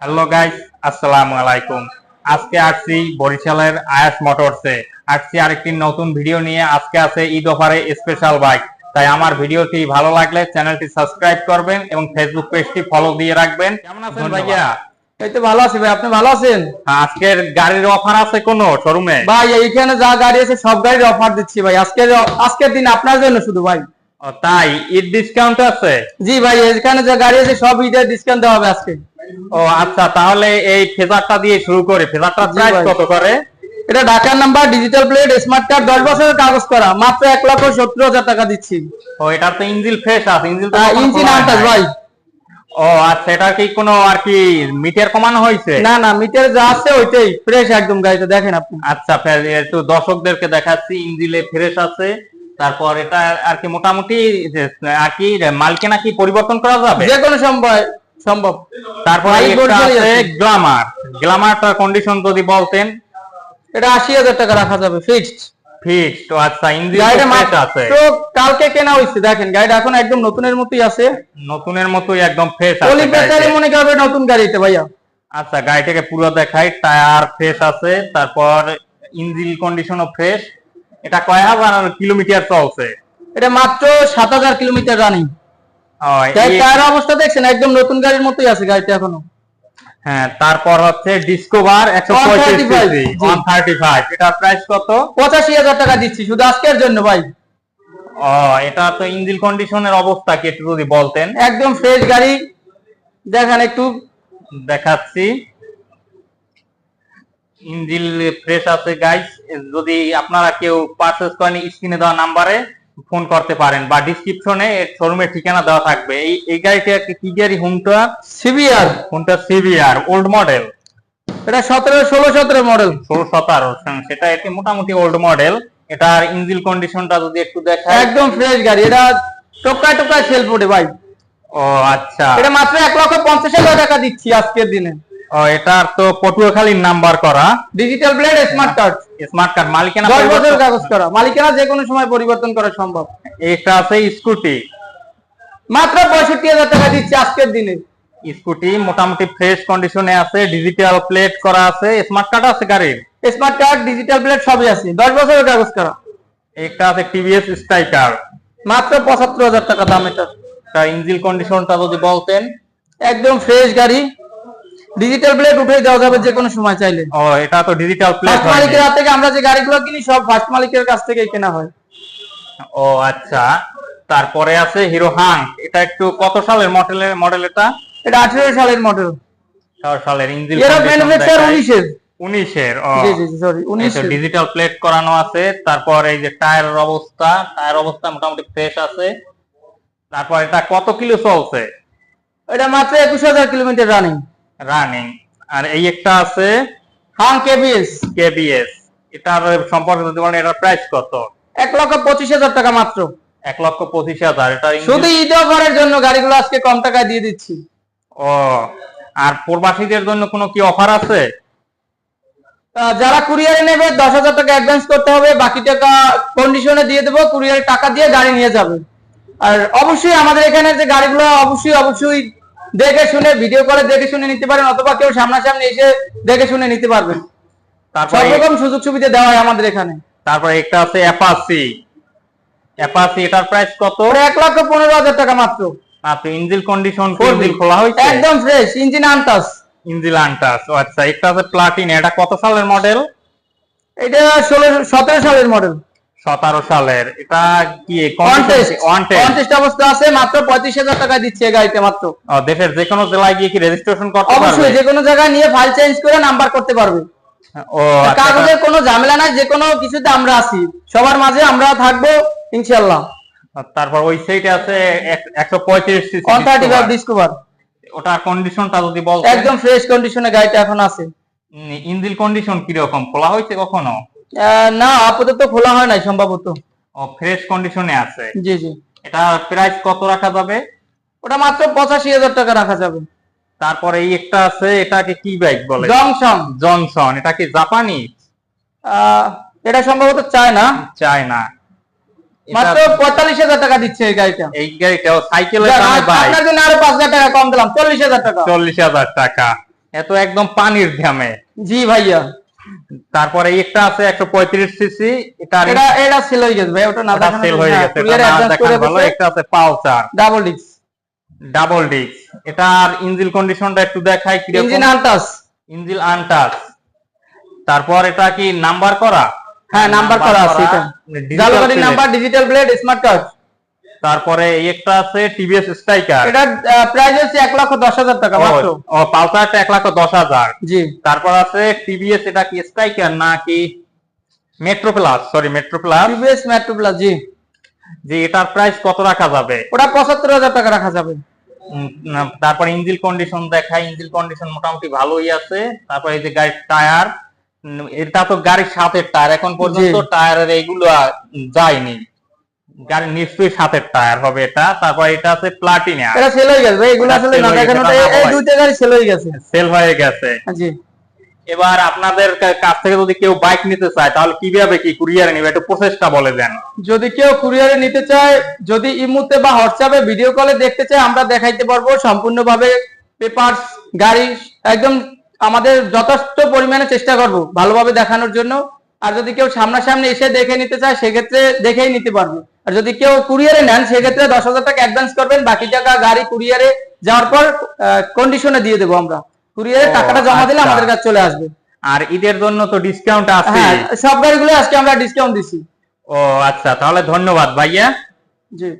Hello guys আসসালামু আলাইকুম আজকে আসছি বরিশালের আয়াস মোটরসে। আসছি আরেকটি নতুন ভিডিও নিয়ে। আজকে আছে ঈদ অফারে স্পেশাল বাইক তাই আমার ভিডিওটি ভালো লাগলে চ্যানেলটি সাবস্ক্রাইব করবেন এবং ফেসবুক পেজটি ফলো দিয়ে রাখবেন। কেমন আছেন ভাইয়া? এই তো ভালো আছি ভাই। আপনি ভালো আছেন? আজকের গাড়ির অফার আছে কোনো শোরুমে ভাই এইখানে যা গাড়ি আছে সব গাড়ির অফার দিচ্ছি ভাই। আজকের আজকের দিন আপনার জন্য শুধু ভাই। তাই? ঈদ ডিসকাউন্ট আছে? জি ভাই এখানে যা গাড়ি আছে সব ঈদের ডিসকাউন্ট দেওয়া হবে আজকে। ও আচ্ছা তাহলে এই ফেজারটা দিয়ে শুরু করে। ফেজারটার জি প্রাইস কত করে? এটা ঢাকার number digital plate smart card দশ বছরের কাগজ করা। মাত্র এক লক্ষ সত্তর হাজার টাকা দিচ্ছি। ও এটা তো ইঞ্জিন ফ্রেশ আছে ইঞ্জিন তো ইঞ্জিন খোলা আনটাস ভাই। ও আচ্ছা এটা কি কোনো আর কি মিটার কমানো হয়েছে? না না মিটার যা আছে ওইটাই ফ্রেশ একদম গাড়িটা দেখেন আপনি। আচ্ছা একটু দর্শকদেরকে দেখাচ্ছি ইঞ্জিলে ফ্রেশ আছে। তারপর এটা আর কি মোটামুটি আর কি মালকে নাকি পরিবর্তন করা যাবে? যে কোনো সম্ভব সম্ভব। তারপর আছে আছে। গ্লামার। গ্লামারটার কন্ডিশন যদি বলতেন। এটা আশি হাজার টাকা রাখা যাবে ফিক্সড ফিক্সড তো আচ্ছা ইঞ্জিন ফ্রেশ মাত্র কালকে কেনা হয়েছে দেখেন গাড়িটা এখন একদম নতুনের মতোই আছে। নতুনের মতোই একদম ফ্রেশ আছে ব্যাটারি গাড়িতে। মনে করবে নতুন গাড়িতে ভাইয়া। আচ্ছা গাড়িটাকে পুরো দেখাই টায়ার ফ্রেশ আছে তারপর ইঞ্জিন কন্ডিশনও ফ্রেশ এটা কয় হাজার কিলোমিটার চলছে? এটা মাত্র সাত হাজার কিলোমিটার রানিং টায়ার অবস্থা দেখছেন? একদম নতুন গাড়ির মতোই আছে গাড়িটা এখনও। হ্যাঁ তারপর হচ্ছে ডিসকভার একশো 135 জি। ওয়ান থার্টি ফাইভ এটা প্রাইস কত? পঁচাশি হাজার টাকা দিচ্ছি শুধু আজকের জন্য ভাই। ও এটা তো ইঞ্জিন কন্ডিশনের অবস্থা কি একটু যদি বলতেন? একদম ফ্রেশ গাড়ি। দেখেন একটু। দেখাচ্ছি। ইঞ্জিন ফ্রেশ আছে গাইস যদি আপনারা কেউ পারচেজ করেন স্ক্রিনে দেওয়া নাম্বারে ফোন করতে পারেন বা ডিসক্রিপশনে শোরুমের ঠিকানা দেওয়া থাকবে। এই এই গাড়িটা কি গাড়ি হুমটা সিবিআর হুমটা সিভিআর ওল্ড মডেল এটা সতেরো ষোলো সতেরো মডেল ষোলো সতেরো সেটা একটি মোটামুটি ওল্ড মডেল এটার ইঞ্জিল কন্ডিশনটা যদি একটু দেখায় একদম ফ্রেশ গাড়ি। এটা টোকায় টোকায় সেল পড়ে ভাই। ও আচ্ছা। এটা মাত্র এক লক্ষ পঞ্চাশ হাজার টাকা দিচ্ছি আজকের দিনে। ও এটার তো পটুয়াখালীর নাম্বার করা। Digital plate smart card smart card মালিকানা দশ বছরের পরিবর্তন- কাগজ করা। মালিকানা যে কোনো সময় পরিবর্তন করা সম্ভব। এটা আছে স্কুটি। মাত্র পঁয়ষট্টি হাজার টাকা দিচ্ছি আজকের দিনে। স্কুটি মোটামুটি ফ্রেশ কন্ডিশনে আছে ডিজিটাল প্লেট করা আছে স্মার্ট কার্ড আছে গাড়ির? স্মার্ট কার্ড ডিজিটাল প্লেট সবই আছে। দশ বছরের কাগজ করা। একটা আছে টিভিএস স্ট্রাইকার মাত্র পঁচাত্তর হাজার টাকা দাম এটা। তার ইঞ্জিন কন্ডিশনটা যদি বলতেন। একদম ফ্রেশ গাড়ি। ডিজিটাল প্লেট উঠে দেওয়া যাবে যে কোনো সময় চাইলে। ও এটা তো ডিজিটাল প্লেট ফার্স্ট মালিকের হাত থেকে আমরা যে গাড়িগুলো কিনি সব ফার্স্ট মালিকের কাছ থেকেই কেনা হয়। ও আচ্ছা। তারপরে আছে হিরো হাং এটা একটু কত সালের মডেলের মডেল এটা? এটা আঠেরো সালের মডেল ছয় সালের ইঞ্জিন এর ম্যানুফ্যাকচার উনিশের। উনিশের ও। জি জি সরি উনিশের। ডিজিটাল প্লেট করানো আছে। তারপর এই যে টায়ারের অবস্থা টায়ার অবস্থা মোটামুটি ফ্রেশ আছে। তারপর এটা কত কিলো চলছে? এটা মাত্র একুশ হাজার কিলোমিটার রানিং রানিং আর এই একটা আছে হাং কেবিএস কেবিএস এটার সম্পর্কে যদি বলেন এটার প্রাইস কত? এক লক্ষ পঁচিশ হাজার টাকা মাত্র। এক লক্ষ পঁচিশ হাজার এটা শুধু ঈদ অফারের জন্য গাড়িগুলো আজকে কম টাকায় দিয়ে দিচ্ছি। ও আর প্রবাসীদের জন্য কোনো কি অফার আছে? যারা কুরিয়ারে নেবে দশ হাজার টাকা অ্যাডভান্স করতে হবে বাকি টাকা কন্ডিশনে দিয়ে দেবো কুরিয়ারে টাকা দিয়ে গাড়ি নিয়ে যাবে। আর অবশ্যই আমাদের এখানে যে গাড়িগুলো অবশ্যই অবশ্যই দেখে শুনে ভিডিও করে দেখে শুনে নিতে পারেন অথবা কেউ সামনাসামনি এসে দেখে শুনে নিতে পারবেন। তারপর রকম সুযোগ সুবিধা দেওয়া হয় আমাদের এখানে। তারপর একটা আছে অ্যাপাসি অ্যাপাসি এটার প্রাইস কত? এক লক্ষ পনেরো হাজার টাকা মাত্র। আপনি ইঞ্জিন কন্ডিশন ইঞ্জিন খোলা হয়েছে? একদম ফ্রেশ ইঞ্জিন আনটাস ইঞ্জিন আনটাস আচ্ছা একটা আছে প্লাটিন এটা কত সালের মডেল এটা ষোলো সতেরো সালের মডেল সতেরো সালের। এটা কি কন্টেস্ট অবস্থা আছে মাত্র পঁয়ত্রিশ হাজার টাকা দিচ্ছে গাড়িতে মাত্র। দেশের যে কোনো জেলায় গিয়ে কি রেজিস্ট্রেশন করতে অবশ্যই যে কোনো জায়গায় নিয়ে ফাইল চেঞ্জ করে নাম্বার করতে পারবে। ও আচ্ছা, কাগজের কোনো ঝামেলা নাই যে কোনো কিছুতে আমরা আছি। সবার মাঝে আমরা থাকব ইনশাল্লাহ তারপর ওই সাইডে আছে এক- একশো পঁয়ত্রিশ ডিসকভার ওটার কন্ডিশনটা যদি বল একদম ফ্রেশ কন্ডিশনে গাড়িটা এখন আছে। ইঞ্জিন কন্ডিশন কীরকম? খোলা হয়েছে কখনো? না আপাতত খোলা হয় নাই সম্ভবত। ও ফ্রেশ কন্ডিশনে আছে। জি জি। এটা প্রাইস কত রাখা যাবে? ওটা মাত্র পঁচাশি হাজার টাকা রাখা যাবে। তারপরে এই একটা আছে এটাকে কি বাইক বলে? জংশন জনসন এটা কি জাপানি এটা সম্ভবত চায় না চায়না মাত্র পঁয়তাল্লিশ হাজার টাকা দিচ্ছে এই গাড়িটা। এই গাড়িটাও সাইকেলের দামে বাইক আপনার জন্য আরও পাঁচ হাজার টাকা কম দিলাম চল্লিশ হাজার টাকা। চল্লিশ হাজার টাকা। এত একদম পানির দামে জি ভাইয়া। তারপরে একটা আছে একশো পঁয়ত্রিশ সিসি এটা এটা এটা সেল হয়ে গেছে ভাই ওটা না সেল হয়ে গেছে এটা না দেখানো ভালো একটা আছে পালসার। ডাবল ডিক্স ডাবল ডিস্ক এটার ইঞ্জিন কন্ডিশনটা একটু দেখাই ইঞ্জিন আনটাস। ইঞ্জিন আনটাচ তারপর এটা কি নাম্বার করা? হ্যাঁ নাম্বার করা আছে এটা। Digital number digital plate smart card তারপরে একটা আছে টিভিএস স্ট্রাইকার এটা প্রাইস হচ্ছে এক লক্ষ দশ হাজার টাকা মাত্র। ও পালসারটা এক লাখ দশ হাজার। জি। তারপর আছে টিভিএস এটা কি স্ট্রাইকার নাকি Metro plus sorry Metro plus TVS Metro plus জি। যে এটার প্রাইস কত রাখা যাবে? ওটা পঁচাত্তর হাজার টাকা রাখা যাবে। তারপর ইঞ্জিন কন্ডিশন দেখাই। ইঞ্জিন কন্ডিশন মোটামুটি ভালোই আছে। তারপর এই যে গাড়ির টায়ার এটা তো গাড়ির সাথে টায়ার এখন পর্যন্ত টায়ারের এইগুলো যায়নি। গাড়ির নিশ্চয়ই সাথের টায়ার হবে এটা তারপর এটা আছে প্লাটিনা এটা সেল হয়ে গেছে এগুলো আসলে না হয়ে এই দুইটা গাড়ি সেল হয়ে গেছে। সেল হয়ে গেছে। জি। এবার আপনাদের কাছ থেকে যদি কেউ বাইক নিতে চায় তাহলে কীভাবে কি কুরিয়ারে নিবে? একটু প্রসেসটা বলে দেন। যদি কেউ কুরিয়ারে নিতে চায় যদি ইমুতে বা হোয়াটসঅ্যাপে ভিডিও কলে দেখতে চায় আমরা দেখাইতে পারব সম্পূর্ণভাবে পেপারস গাড়ি একদম আমাদের যথেষ্ট পরিমাণে চেষ্টা করব ভালোভাবে দেখানোর জন্য। আর যদি কেউ সামনাসামনি এসে দেখে নিতে চায় সেক্ষেত্রে দেখেই নিতে পারবে। আর যদি কেউ কুরিয়ারে নেন সেক্ষেত্রে দশ হাজার টাকা অ্যাডভান্স করবেন বাকি টাকা গাড়ি কুরিয়ারে যাওয়ার পর কন্ডিশনে দিয়ে দেবো আমরা। কুরিয়ারে টাকাটা জমা দিলে আচ্ছা। আমাদের কাছে চলে আসবে। আর ঈদের জন্য তো ডিসকাউন্ট আছে। হ্যাঁ সব গাড়িগুলো আজকে আমরা ডিসকাউন্ট দিছি। ও আচ্ছা তাহলে ধন্যবাদ ভাইয়া। জি।